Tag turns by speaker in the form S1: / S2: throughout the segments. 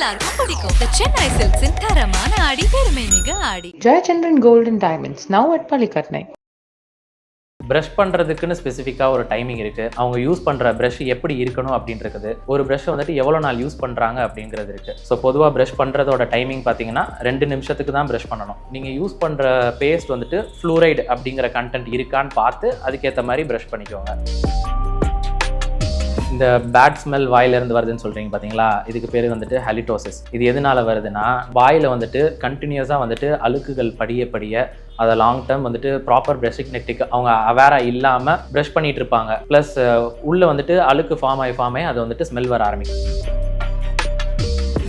S1: எல்லாருக்கும் பிடிக்கும். The சென்னை சில்க்ஸின் தரமான ஆடி பெருமை மிக ஆடி.
S2: Gold and Diamonds, now at Palikatnai.
S3: Brush பண்ணுறதுக்குன்னு ஸ்பெசிஃபிக்காக ஒரு டைமிங் இருக்குது அவங்க யூஸ் பண்ணுற ப்ரஷ் எப்படி இருக்கணும் அப்படின்றது. ஒரு ப்ரஷ் வந்துட்டு எவ்வளோ நாள் யூஸ் பண்ணுறாங்க அப்படிங்கிறது இருக்குது ஸோ பொதுவாக ப்ரஷ் பண்ணுறதோட டைமிங் பார்த்தீங்கன்னா ரெண்டு நிமிஷத்துக்கு தான் ப்ரஷ் பண்ணணும். நீங்கள் யூஸ் பண்ணுற பேஸ்ட் வந்துட்டு ஃப்ளூரைடு அப்படிங்கிற கண்டென்ட் இருக்கான்னு பார்த்து அதுக்கேற்ற மாதிரி ப்ரஷ் பண்ணிக்கோங்க. இந்த பேட் ஸ்மெல் வாயிலிருந்து வருதுன்னு சொல்கிறீங்க பார்த்தீங்களா இதுக்கு பேர் வந்துட்டு ஹலிட்டோசிஸ் இது எதனால வருதுன்னா வாயில் வந்துட்டு கண்டினியூஸாக வந்துட்டு அழுக்குகள் படிய படிய அதை லாங் டேர்ம் வந்துட்டு ப்ராப்பர் ப்ரெஷிங் நெக்டிக் அவங்க அவேராக இல்லாமல் ப்ரஷ் பண்ணிட்டு இருப்பாங்க. ப்ளஸ் உள்ளே வந்துட்டு அழுக்கு ஃபார்ம் ஆகி ஃபார்ம் ஆகி அது வந்துட்டு ஸ்மெல் வர ஆரம்பிக்கும்.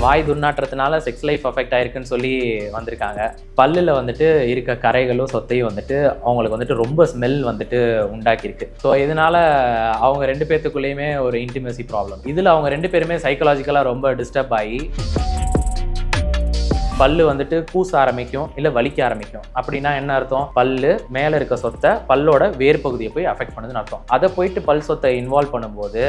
S3: வாய் துர்நாற்றத்தினால செக்ஸ் லைஃப் அஃபெக்ட் ஆயிருக்குன்னு சொல்லி வந்திருக்காங்க. பல்லில் வந்துட்டு இருக்க கரைகளும் சொத்தையும் வந்துட்டு அவங்களுக்கு வந்துட்டு ரொம்ப ஸ்மெல் வந்துட்டு உண்டாக்கியிருக்கு. ஸோ இதனால அவங்க ரெண்டு பேர்த்துக்குள்ளேயுமே ஒரு இன்டிமேசி ப்ராப்ளம் இதில் அவங்க ரெண்டு பேருமே சைக்கலாஜிக்கலாக ரொம்ப டிஸ்டர்ப் ஆகி பல்லு வந்துட்டு கூச ஆரம்பிக்கும் இல்லை வலிக்க ஆரம்பிக்கும். அப்படின்னா என்ன அர்த்தம்? பல்லு மேலே இருக்க சொத்தை பல்லோட வேர் பகுதியை போய் அஃபெக்ட் பண்ணுதுன்னு அர்த்தம். அதை போயிட்டு பல் சொத்தை இன்வால்வ் பண்ணும்போது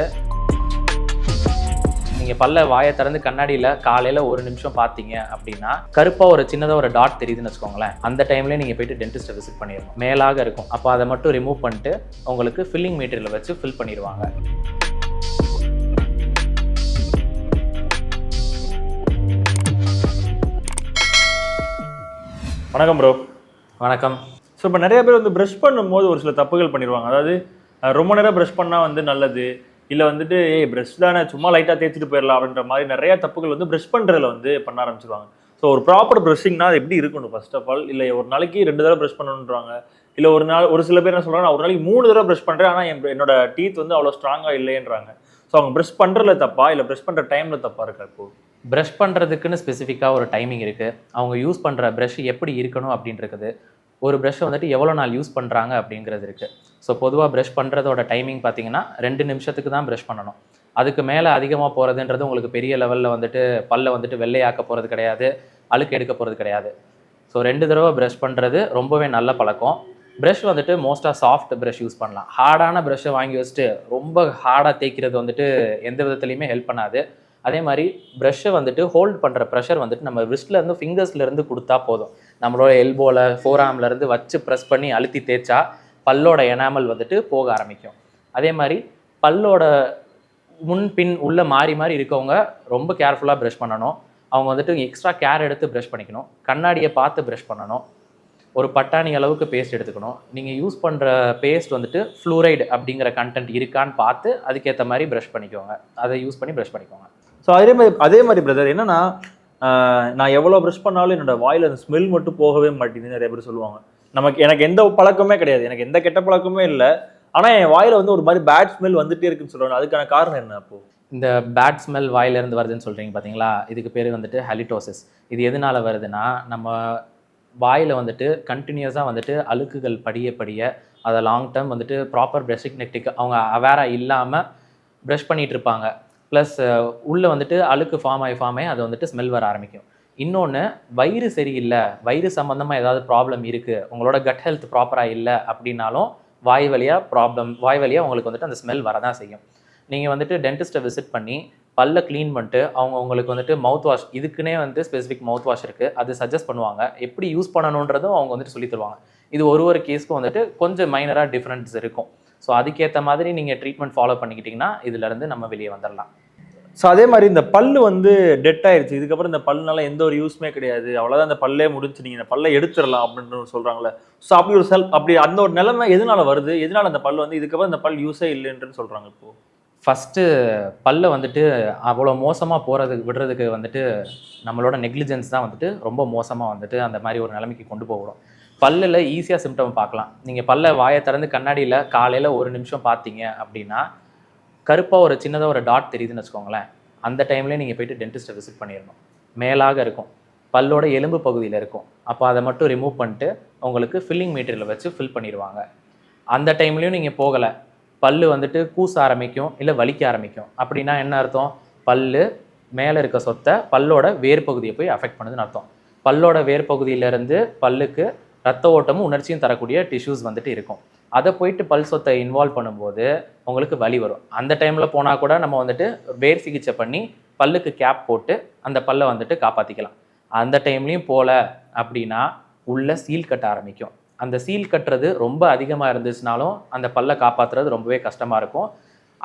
S3: நீங்கள் பல்ல வாயை திறந்து கண்ணாடியில் காலையில் ஒரு நிமிஷம் பார்த்தீங்க அப்படின்னா கருப்பாக ஒரு சின்னதாக ஒரு டாட் தெரியுதுன்னு வச்சுக்கோங்களேன். அந்த டைம்லேயே நீங்கள் போயிட்டு டென்டிஸ்ட்டை விசிட் பண்ணிடணும். மேலாக இருக்கும். அப்போ அதை மட்டும் ரிமூவ் பண்ணிட்டு உங்களுக்கு ஃபில்லிங் மெட்டீரியலை வச்சு ஃபில் பண்ணிடுவாங்க.
S4: வணக்கம் ப்ரோ
S3: வணக்கம்.
S4: ஸோ இப்போ நிறைய பேர் வந்து ப்ரஷ் பண்ணும்போது ஒரு சில தப்புகள் பண்ணிடுவாங்க. அதாவது ரொம்ப நேரம் ப்ரஷ் பண்ணால் வந்து நல்லது. இல்லை வந்துட்டு ஏய் ப்ரெஷ் தானே சும்மா லைட்டாக தேய்ச்சிட்டு போயிடலாம் அப்படின்ற மாதிரி நிறைய தப்புகள் வந்து ப்ரெஷ் பண்ணுறதுல வந்து பண்ண ஆரம்பிச்சிருவாங்க. ஸோ ஒரு ப்ராப்பர் ப்ரெஷ்ஷிங்னா அது எப்படி இருக்கணும் ஃபர்ஸ்ட் ஆஃப் ஆல் இல்லை ஒரு நாளைக்கு ரெண்டு தடவை ப்ரெஷ் பண்ணணுன்றாங்க இல்லை ஒரு நாள் ஒரு சில பேர் என்ன சொல்கிறாங்க நான் ஒரு நாளைக்கு மூணு தடவை ப்ரெஷ் பண்ணுறேன் ஆனால் என் என்னோட டீத் வந்து அவ்வளோ ஸ்ட்ராங்காக இல்லைன்றாங்க ஸோ அவங்க ப்ரெஷ் பண்ணுறதுல தப்பா? இல்லை ப்ரெஷ் பண்ணுற டைமில் தப்பா இருக்கா இப்போ?
S3: ப்ரஷ் பண்ணுறதுக்குன்னு ஸ்பெசிஃபிக்காக ஒரு டைமிங் இருக்குது அவங்க யூஸ் பண்ணுற ப்ரஷ் எப்படி இருக்கணும் அப்படின்றது. ஒரு ப்ரஷ்ஷை வந்துட்டு எவ்வளோ நாள் யூஸ் பண்ணுறாங்க அப்படிங்கிறது இருக்குது ஸோ பொதுவாக ப்ரஷ் பண்ணுறதோட டைமிங் பார்த்தீங்கன்னா ரெண்டு நிமிஷத்துக்கு தான் ப்ரஷ் பண்ணணும். அதுக்கு மேலே அதிகமாக போகிறதுன்றது உங்களுக்கு பெரிய லெவலில் வந்துட்டு பல்லை வந்துட்டு வெள்ளையாக்க போகிறது கிடையாது அழுக்கு எடுக்க போகிறது கிடையாது. ஸோ ரெண்டு தடவை ப்ரஷ் பண்ணுறது ரொம்பவே நல்ல பழக்கம். ப்ரஷ் வந்துட்டு மோஸ்ட்டாக சாஃப்ட் ப்ரஷ் யூஸ் பண்ணலாம். ஹார்டான ப்ரஷ்ஷை வாங்கி வச்சுட்டு ரொம்ப ஹார்டாக தேய்க்கிறது வந்துட்டு எந்த விதத்துலையுமே ஹெல்ப் பண்ணாது. அதே மாதிரி ப்ரஷ்ஷை வந்துட்டு ஹோல்ட் பண்ணுற ப்ரெஷர் வந்துட்டு நம்ம wristல இருந்து கொடுத்தா போதும். நம்மளோட எல்போவில் ஃபோராம்ல இருந்து வச்சு ப்ரெஸ் பண்ணி அழுத்தி தேய்ச்சா பல்லோட எனாமல் வந்துட்டு போக ஆரம்பிக்கும். அதே மாதிரி பல்லோட முன் பின் உள்ளே மாறி மாறி இருக்கவங்க ரொம்ப கேர்ஃபுல்லாக ப்ரஷ் பண்ணணும். அவங்க வந்துட்டு எக்ஸ்ட்ரா கேர் எடுத்து ப்ரஷ் பண்ணிக்கணும். கண்ணாடியை பார்த்து ப்ரஷ் பண்ணணும். ஒரு பட்டாணி அளவுக்கு பேஸ்ட் எடுத்துக்கணும். நீங்கள் யூஸ் பண்ணுற பேஸ்ட் வந்துட்டு ஃப்ளூரைடு அப்படிங்கிற கண்டென்ட் இருக்கான்னு பார்த்து அதுக்கேற்ற மாதிரி ப்ரஷ் பண்ணிக்கோங்க. அதை யூஸ் பண்ணி ப்ரஷ் பண்ணிக்கோங்க.
S4: ஸோ அதே மாதிரி அதே மாதிரி பிரதர் என்னன்னா நான் எவ்வளோ ப்ரெஷ் பண்ணாலும் என்னோட வாயில் அந்த ஸ்மெல் மட்டும் போகவே மாட்டேங்குது நிறைய பேர் சொல்லுவாங்க. நமக்கு எனக்கு எந்த பழக்கமே கிடையாது. எனக்கு எந்த கெட்ட பழக்கமே இல்லை. ஆனால் என் வாயில் வந்து ஒரு மாதிரி பேட் ஸ்மெல் வந்துட்டே இருக்குன்னு சொல்லணும் அதுக்கான காரணம் என்ன அப்போது
S3: இந்த பேட் ஸ்மெல் வாயிலிருந்து வருதுன்னு சொல்கிறீங்க பார்த்தீங்களா இதுக்கு பேர் வந்துட்டு ஹலிட்டோசிஸ் இது எதனால வருதுன்னா நம்ம வாயில் வந்துட்டு கண்டினியூஸாக வந்துட்டு அழுக்குகள் படிய படிய அதை லாங் டேர்ம் வந்துட்டு ப்ராப்பர் ப்ரெஷிங் நெக்டிக் அவங்க அவேராக இல்லாமல் ப்ரெஷ் பண்ணிகிட்டு இருப்பாங்க. ப்ளஸ் உள்ளே வந்துட்டு அழுக்கு ஃபார்ம் ஆகி ஃபார்ம் ஆகி அது வந்துட்டு ஸ்மெல் வர ஆரம்பிக்கும். இன்னொன்று வயிறு சரியில்லை வயிறு சம்மந்தமாக ஏதாவது ப்ராப்ளம் இருக்குது உங்களோட கட் ஹெல்த் ப்ராப்பராக இல்லை அப்படின்னாலும் வாய் வழியாக ப்ராப்ளம் வாய் வழியாக உங்களுக்கு வந்துட்டு அந்த ஸ்மெல் வரதான் செய்யும். நீங்கள் வந்துட்டு டென்டிஸ்ட்டை விசிட் பண்ணி பல்ல க்ளீன் பண்ணிட்டு அவங்க உங்களுக்கு வந்துட்டு மவுத் வாஷ் இதுக்குன்னே வந்து ஸ்பெசிஃபிக் மவுத் வாஷ் இருக்குது அது சஜஸ்ட் பண்ணுவாங்க. எப்படி யூஸ் பண்ணணுன்றதும் அவங்க வந்துட்டு சொல்லி தருவாங்க. இது ஒரு ஒரு கேஸ்க்கும் வந்துட்டு கொஞ்சம் மைனராக டிஃப்ரென்ஸ் இருக்கும். ஸோ அதுக்கேற்ற மாதிரி நீங்கள் ட்ரீட்மெண்ட் ஃபாலோ பண்ணிக்கிட்டிங்கன்னா இதுலேருந்து நம்ம வெளியே வந்துடலாம்
S4: ஸோ அதே மாதிரி இந்த பல்லு வந்து டெட் ஆயிருச்சு. இதுக்கப்புறம் இந்த பல்லுனால எந்த ஒரு யூஸ்மே கிடையாது. அவ்வளோதான் இந்த பல்லே முடிஞ்சு நீங்கள் இந்த பல்லை எடுத்துடலாம் அப்படின்னு சொல்கிறாங்களே ஸோ அப்படி ஒரு செல் அப்படி அந்த ஒரு நிலைமை எதனால வருது? எதனால அந்த பல் வந்து இதுக்கப்புறம் இந்த பல் யூஸே இல்லைன்றன்னு சொல்கிறாங்க இப்போது
S3: ஃபஸ்ட்டு பல்ல வந்துட்டு அவ்வளோ மோசமாக போகிறதுக்கு விடுறதுக்கு வந்துட்டு நம்மளோட நெக்லிஜென்ஸ் தான் வந்துட்டு ரொம்ப மோசமாக வந்துட்டு அந்த மாதிரி ஒரு நிலைமைக்கு கொண்டு போகிறோம் பல்லில் ஈஸியாக சிம்டம் பார்க்கலாம். நீங்கள் பல்ல வாயை திறந்து கண்ணாடியில் காலையில் ஒரு நிமிஷம் பார்த்தீங்க அப்படின்னா கருப்பாக ஒரு சின்னதாக ஒரு டாட் தெரியுதுன்னு வச்சுக்கோங்களேன். அந்த டைம்லேயே நீங்கள் போயிட்டு டென்டிஸ்ட்டை விசிட் பண்ணிடணும். மேலாக இருக்கும். பல்லோட எலும்பு பகுதியில் இருக்கும். அப்போ அதை மட்டும் ரிமூவ் பண்ணிட்டு உங்களுக்கு ஃபில்லிங் மெட்டீரியல் வச்சு ஃபில் பண்ணிடுவாங்க. அந்த டைம்லேயும் நீங்கள் போகலை. பல்லு வந்துட்டு கூச ஆரம்பிக்கும் இல்லை வலிக்க ஆரம்பிக்கும். அப்படின்னா என்ன அர்த்தம்? பல்லு மேலே இருக்க சொத்தை பல்லோட வேர் பகுதியை போய் அஃபெக்ட் பண்ணுதுன்னு அர்த்தம். பல்லோட வேர் பகுதியிலேருந்து பல்லுக்கு ரத்த ஓட்டமும் உணர்ச்சியும் தரக்கூடிய டிஷ்யூஸ் வந்துட்டு இருக்கும். அதை போயிட்டு பல் சொத்தை இன்வால்வ் பண்ணும்போது உங்களுக்கு வலி வரும். அந்த டைமில் போனால் கூட நம்ம வந்துட்டு வேர் சிகிச்சை பண்ணி பல்லுக்கு கேப் போட்டு அந்த பல்லை வந்துட்டு காப்பாற்றிக்கலாம் அந்த டைம்லேயும் போல அப்படின்னா உள்ள சீல் கட்ட ஆரம்பிக்கும். அந்த சீல் கட்டுறது ரொம்ப அதிகமாக இருந்துச்சுனாலும் அந்த பல்லை காப்பாற்றுறது ரொம்பவே கஷ்டமாக இருக்கும்.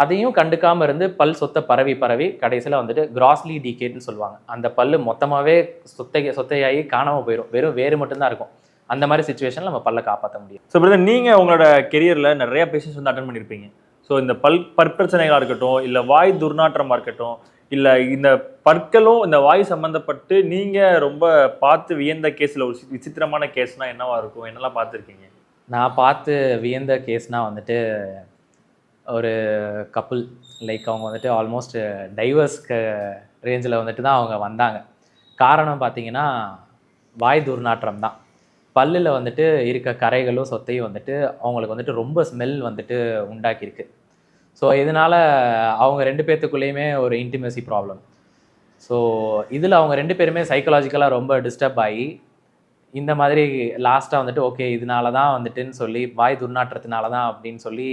S3: அதையும் கண்டுக்காமல் இருந்து பல் சொத்தை பரவி பரவி கடைசியில் வந்துட்டு கிராஸ்லி டீகேட்னு சொல்லுவாங்க. அந்த பல்லு மொத்தமாகவே சொத்தை சொத்தையாகி காணாமல் போயிடும் வெறும் வேறு மட்டும்தான் இருக்கும். அந்த மாதிரி சுச்சுவேஷனில் நம்ம பல்லை காப்பாற்ற முடியும்.
S4: ஸோ பிரதர் நீங்கள் உங்களோட கெரியரில் நிறைய பேஷண்ட்ஸ் வந்து அட்டன் பண்ணியிருப்பீங்க ஸோ இந்த பல் பற்பிரச்சனைகளாக இருக்கட்டும் இல்லை வாய் துர்நாற்றமாக இருக்கட்டும் இல்லை இந்த பற்களும் இந்த வாய் சம்மந்தப்பட்டு நீங்கள் ரொம்ப பார்த்து வியந்த கேஸில் ஒரு விசித்திரமான கேஸ்னால் என்னவா இருக்கும்? என்னெல்லாம் பார்த்துருக்கீங்க?
S3: நான் பார்த்து வியந்த கேஸ்னால் வந்துட்டு ஒரு கப்புள் லைக் அவங்க வந்துட்டு ஆல்மோஸ்ட் டைவர்ஸ் ரேஞ்சில் வந்துட்டு தான் அவங்க வந்தாங்க. காரணம் பார்த்தீங்கன்னா வாய் துர்நாற்றம் தான். பல்லில் வந்துட்டு இருக்க கரைகளும் சொத்தையும் வந்துட்டு அவங்களுக்கு வந்துட்டு ரொம்ப ஸ்மெல் வந்துட்டு உண்டாக்கியிருக்கு. ஸோ இதனால் அவங்க ரெண்டு பேர்த்துக்குள்ளேயுமே ஒரு இன்டிமேசி ப்ராப்ளம் ஸோ இதில் அவங்க ரெண்டு பேருமே சைக்கலாஜிக்கலாக ரொம்ப டிஸ்டர்ப் ஆகி இந்த மாதிரி லாஸ்ட்டாக வந்துட்டு ஓகே இதனால தான் வந்துட்டுன்னு சொல்லி வாய் துர்நாற்றத்தினால தான் அப்படின்னு சொல்லி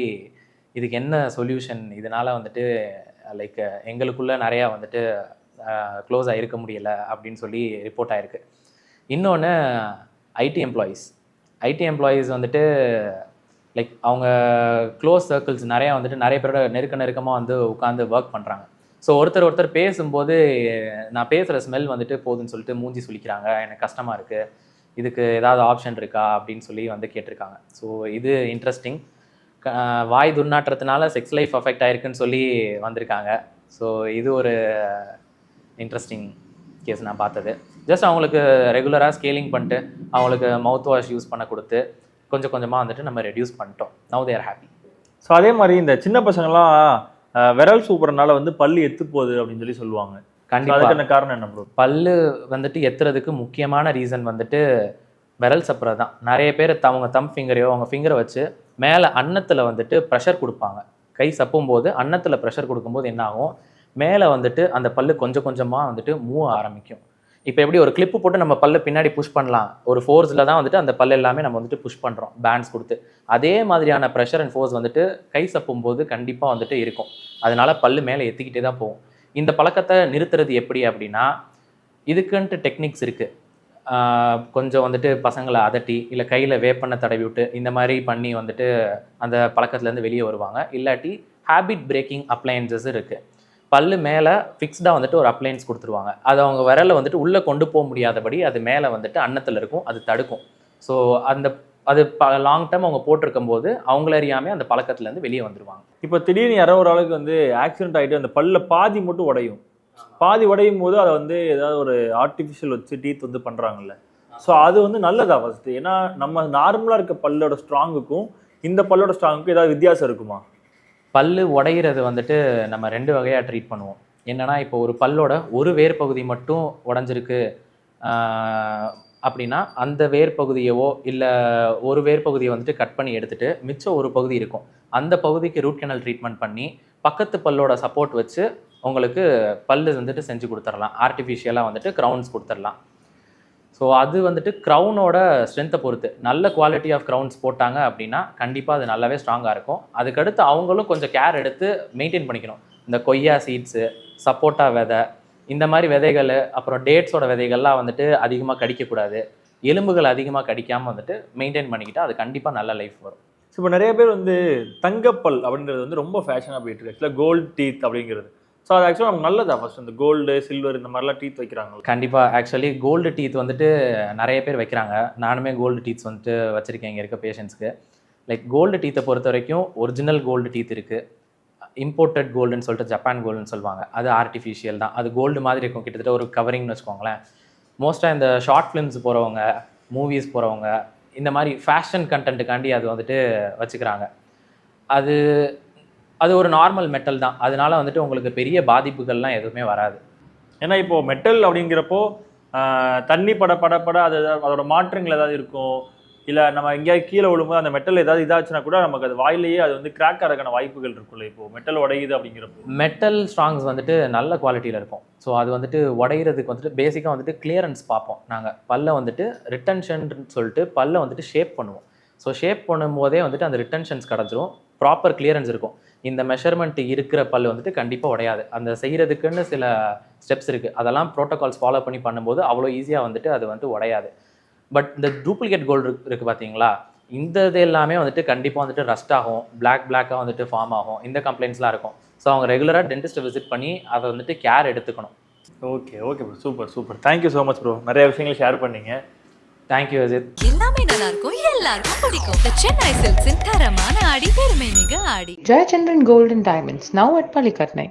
S3: இதுக்கு என்ன சொல்யூஷன் இதனால் வந்துட்டு லைக் எங்களுக்குள்ளே நிறையா வந்துட்டு க்ளோஸாக இருக்க முடியலை அப்படின்னு சொல்லி ரிப்போர்ட் ஆகிருக்கு இன்னொன்று ஐடி எம்ப்ளாயீஸ் ஐடி எம்ப்ளாயீஸ் வந்துட்டு லைக் அவங்க க்ளோஸ் சர்க்கிள்ஸ் நிறையா வந்துட்டு நிறைய பேரோட நெருக்க நெருக்கமாக வந்து உட்காந்து ஒர்க் பண்ணுறாங்க ஸோ ஒருத்தர் ஒருத்தர் பேசும்போது நான் பேசுகிற ஸ்மெல் வந்துட்டு போதுன்னு சொல்லிட்டு மூஞ்சி சுளிக்கிறாங்க. எனக்கு கஷ்டமாக இருக்குது இதுக்கு ஏதாவது ஆப்ஷன் இருக்கா? அப்படின்னு சொல்லி வந்து கேட்டிருக்காங்க. ஸோ இது இன்ட்ரெஸ்டிங் வாய் துர்நாற்றத்தினால செக்ஸ் லைஃப் அஃபெக்ட் ஆயிருக்குன்னு சொல்லி வந்திருக்காங்க. ஸோ இது ஒரு இன்ட்ரெஸ்டிங் கேஸ் நான் பார்த்தது. ஜஸ்ட் அவங்களுக்கு ரெகுலராக ஸ்கேலிங் பண்ணிட்டு அவங்களுக்கு மவுத் வாஷ் யூஸ் பண்ண கொடுத்து கொஞ்சம் கொஞ்சமாக வந்துட்டு நம்ம ரெடியூஸ் பண்ணிட்டோம். நவ் தேர் ஹாப்பி
S4: ஸோ அதே மாதிரி இந்த சின்ன பசங்கள்லாம் அஹ், விரல் சூப்புறனால வந்து பல்லு எத்து போகுது அப்படின்னு சொல்லி சொல்லுவாங்க.
S3: கண்டிப்பாக
S4: காரணம் என்ன ப்ரோ
S3: பல்லு வந்துட்டு எத்துறதுக்கு முக்கியமான ரீசன் வந்துட்டு விரல் சப்புறது தான். நிறைய பேர் அவங்க தம் ஃபிங்கரையோ அவங்க ஃபிங்கரை வச்சு மேலே அன்னத்தில் வந்துட்டு ப்ரெஷர் கொடுப்பாங்க. கை சப்பும் போது அன்னத்தில் ப்ரெஷர் கொடுக்கும்போது என்ன ஆகும்? மேலே வந்துட்டு அந்த பல்லு கொஞ்சம் கொஞ்சமாக வந்துட்டு மூவ் ஆரம்பிக்கும். இப்போ எப்படி ஒரு கிளிப்பு போட்டு நம்ம பல்ல பின்னாடி புஷ் பண்ணலாம். ஒரு ஃபோர்ஸில் தான் வந்துட்டு அந்த பல்லு எல்லாமே நம்ம வந்துட்டு புஷ் பண்ணுறோம் பேண்ட்ஸ் கொடுத்து. அதே மாதிரியான ப்ரெஷர் அண்ட் ஃபோர்ஸ் வந்துட்டு கை சப்பும் போது கண்டிப்பாக வந்துட்டு இருக்கும். அதனால பல்லு மேலே எத்திக்கிட்டே தான் போகும். இந்த பழக்கத்தை நிறுத்துறது எப்படி அப்படின்னா இதுக்குன்ட்டு டெக்னிக்ஸ் இருக்குது கொஞ்சம் வந்துட்டு பசங்களை அதட்டி இல்லை கையில் வேப்பண்ணை தடவி விட்டு இந்த மாதிரி பண்ணி வந்துட்டு அந்த பழக்கத்துலேருந்து வெளியே வருவாங்க. இல்லாட்டி ஹேபிட் பிரேக்கிங் அப்ளையன்சஸ் இருக்குது பல்லு மேலே ஃபிக்ஸ்டாக வந்துட்டு ஒரு அப்ளையன்ஸ் கொடுத்துருவாங்க. அது அவங்க விரலை வந்துட்டு உள்ளே கொண்டு போக முடியாதபடி அது மேலே வந்துட்டு அன்னத்தில் இருக்கும் அது தடுக்கும். ஸோ அந்த அது ப லாங் டேர்ம் அவங்க போட்டிருக்கும் போது அவங்கள அறியாமே அந்த பழக்கத்துலேருந்து வெளியே வந்துருவாங்க.
S4: இப்போ திடீர்னு யாரோ ஒரு ஆளுக்கு வந்து ஆக்சிடென்ட் ஆகிட்டு அந்த பல்ல பாதி மட்டும் உடையும். பாதி உடையும் போது அதை வந்து ஏதாவது ஒரு ஆர்டிஃபிஷியல் வச்சு டீத் வந்து பண்ணுறாங்கல்ல ஸோ அது வந்து நல்லதா ஃபஸ்ட்டு ஏன்னா நம்ம நார்மலாக இருக்க பல்லோட ஸ்ட்ராங்குக்கும் இந்த பல்லோட ஸ்ட்ராங்குக்கும் ஏதாவது வித்தியாசம் இருக்குமா?
S3: பல்லு உடையிறது வந்துட்டு நம்ம ரெண்டு வகையாக ட்ரீட் பண்ணுவோம். என்னன்னா இப்போ ஒரு பல்லோட ஒரு வேர் பகுதி மட்டும் உடஞ்சிருக்கு அப்படின்னா அந்த வேர் பகுதியவோ இல்லை ஒரு வேர் பகுதியை வந்துட்டு கட் பண்ணி எடுத்துட்டு மிச்சம் ஒரு பகுதி இருக்கும். அந்த பகுதிக்கு ரூட் கெனல் ட்ரீட்மெண்ட் பண்ணி பக்கத்து பல்லோட சப்போர்ட் வச்சு உங்களுக்கு பல்லு வந்துட்டு செஞ்சு கொடுத்துடலாம். ஆர்டிஃபிஷியலாக வந்துட்டு க்ரௌன்ஸ் கொடுத்துடலாம். ஸோ அது வந்துட்டு க்ரௌனோட ஸ்ட்ரென்த்தை பொறுத்து. நல்ல குவாலிட்டி ஆஃப் க்ரௌன்ஸ் போட்டாங்க அப்படின்னா கண்டிப்பாக அது நல்லாவே ஸ்ட்ராங்காக இருக்கும். அதுக்கடுத்து அவங்களும் கொஞ்சம் கேர் எடுத்து மெயின்டைன் பண்ணிக்கணும். இந்த கொய்யா சீட்ஸு சப்போட்டா விதை இந்த மாதிரி விதைகள் அப்புறம் டேட்ஸோட விதைகள்லாம் வந்துட்டு அதிகமாக கடிக்கக்கூடாது. எலும்புகள் அதிகமாக கடிக்காமல் வந்துட்டு மெயின்டைன் பண்ணிக்கிட்டால் அது கண்டிப்பாக நல்ல லைஃப் வரும்.
S4: ஸோ இப்போ நிறைய பேர் வந்து தங்கப்பல் அப்படின்றது வந்து ரொம்ப ஃபேஷனாக போயிட்டு இருக்கு ஆக்சுவலாக கோல்டு டீத் அப்படிங்கிறது. ஸோ அது ஆக்சுவலாக நமக்கு நல்லதா? ஃபஸ்ட் இந்த கோல்டு சில்வர் இந்த மாதிரிலாம் டீத் வைக்கிறாங்க
S3: கண்டிப்பாக ஆக்சுவலி கோல்டு டீத் வந்துட்டு நிறைய பேர் வைக்கிறாங்க. நானுமே கோல்டு டீத்ஸ் வந்துட்டு வச்சுருக்கேன் இங்கே இருக்க பேஷண்ட்ஸ்க்கு லைக் கோல்டு டீத்தை பொறுத்த வரைக்கும் ஒரிஜினல் கோல்டு டீத் இருக்குது இம்போர்ட்டட் கோல்டுன்னு சொல்லிட்டு ஜப்பான் கோல்டுன்னு சொல்லுவாங்க. அது ஆர்டிஃபிஷியல் தான். அது கோல்டு மாதிரி இருக்கும். கிட்டத்தட்ட ஒரு கவரிங்னு வச்சுக்கோங்களேன். மோஸ்ட்டாக இந்த ஷார்ட் ஃபிலிம்ஸ் போகிறவங்க மூவிஸ் போகிறவங்க இந்த மாதிரி ஃபேஷன் கண்டென்ட்டுக்காண்டி அது வந்துட்டு வச்சுக்கிறாங்க. அது அது ஒரு நார்மல் மெட்டல் தான். அதனால வந்துட்டு உங்களுக்கு பெரிய பாதிப்புகள்லாம் எதுவுமே வராது.
S4: ஏன்னா இப்போ மெட்டல் அப்படிங்கிறப்போ தண்ணி பட பட பட அது அதோட மாற்றங்கள் ஏதாவது இருக்கும். இல்லை நம்ம எங்கேயாவது கீழே விழும்போது அந்த மெட்டல் ஏதாவது இதாச்சுன்னா கூட நமக்கு அது வாயிலேயே அது வந்து கிராக் ஆகிறதுக்கான வாய்ப்புகள் இருக்குல்ல இப்போ. மெட்டல் உடையுது அப்படிங்கிறப்போ.
S3: மெட்டல் ஸ்ட்ராங்ஸ் வந்துட்டு நல்ல குவாலிட்டியில் இருக்கும். ஸோ அது வந்துட்டு உடையிறதுக்கு வந்துட்டு பேசிக்காக வந்துட்டு கிளியரன்ஸ் பார்ப்போம் நாங்கள் பல்ல வந்துட்டு ரிட்டன்ஷன் சொல்லிட்டு பல்ல வந்துட்டு ஷேப் பண்ணுவோம். ஸோ ஷேப் பண்ணும்போதே வந்துட்டு அந்த ரிட்டன்ஷன்ஸ் கிடச்சிரும் ப்ராப்பர் கிளியரன்ஸ் இருக்கும். இந்த மெஷர்மெண்ட் இருக்கிற பல் வந்துட்டு கண்டிப்பாக உடையாது. அந்த செய்கிறதுக்குன்னு சில ஸ்டெப்ஸ் இருக்குது அதெல்லாம் ப்ரோட்டோகால்ஸ் ஃபாலோ பண்ணி பண்ணும்போது அவ்வளோ ஈஸியாக வந்துட்டு அது வந்து உடையாது. பட் இந்த டூப்ளிகேட் கோல்டு இருக்குது பார்த்தீங்களா இந்த இது எல்லாமே வந்துட்டு கண்டிப்பாக வந்துட்டு ரஸ்ட் ஆகும். பிளாக் பிளாக்காக வந்துட்டு ஃபார்ம் ஆகும். இந்த கம்ப்ளைண்ட்ஸ்லாம் இருக்கும். ஸோ அவங்க ரெகுலராக டென்டிஸ்ட்டை விசிட் பண்ணி அதை வந்துட்டு கேர் எடுத்துக்கணும்.
S4: Okay okay bro super super thank you so much bro நிறைய விஷயங்களை ஷேர் பண்ணீங்க.
S3: தேங்க்யூ அஜித்
S1: எல்லாமே நல்லா இருக்கும் எல்லாருக்கும் பிடிக்கும். The சென்னை சில்க்ஸின் தரமான ஆடி பெருமை மிக ஆடி.
S2: Jayachandran Gold and Diamonds, now at Palikatnai.